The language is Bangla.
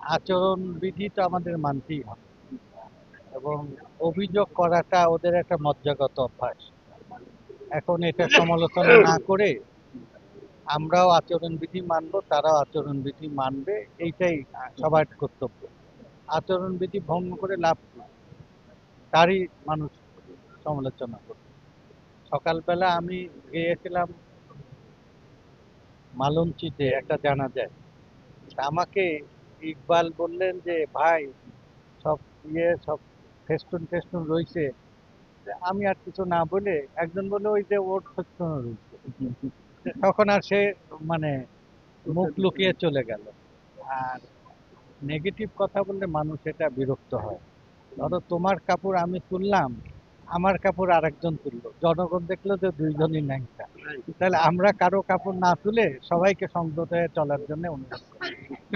আচরণ বিধি তো আমাদের মানতেই হবে। এবং অভিযোগ করাটা ওদের একটা মজ্জাগত অভ্যাস। এখন এটা সমালোচনা না করে আমরাও আচরণ বিধি মানবো, তারাও আচরণ বিধি মানবে, এইটাই সবার কর্তব্য। আচরণ বিধি ভঙ্গ করে লাভ? তারই মানুষ সমালোচনা করবে। সকালবেলা আমি গিয়েছিলাম মালঞ্চিতে, একটা জানা যায় আমাকে ইকবাল বললেন যে ভাই সব ইয়ে সব ফেস্টুন ফেস্টুন রয়েছে আমি আর কিছু না বলে একজন বলে ওই যে ওর ফেস্টুন রয়েছে তখন আর সে মানে মুখ লুকিয়ে চলে গেল। আর নেগেটিভ কথা বললে মানুষ এটা বিরক্ত হয়। ধরো তোমার কাপড় আমি তুললাম আমার কাপড় আরেকজন তুললো। জনগণ দেখল যে দুইজনই ন্যাংটা তাহলে আমরা কারও কাপড় না তুলে সবাইকে সংযত হয়ে চলার জন্য অনুরোধ করি।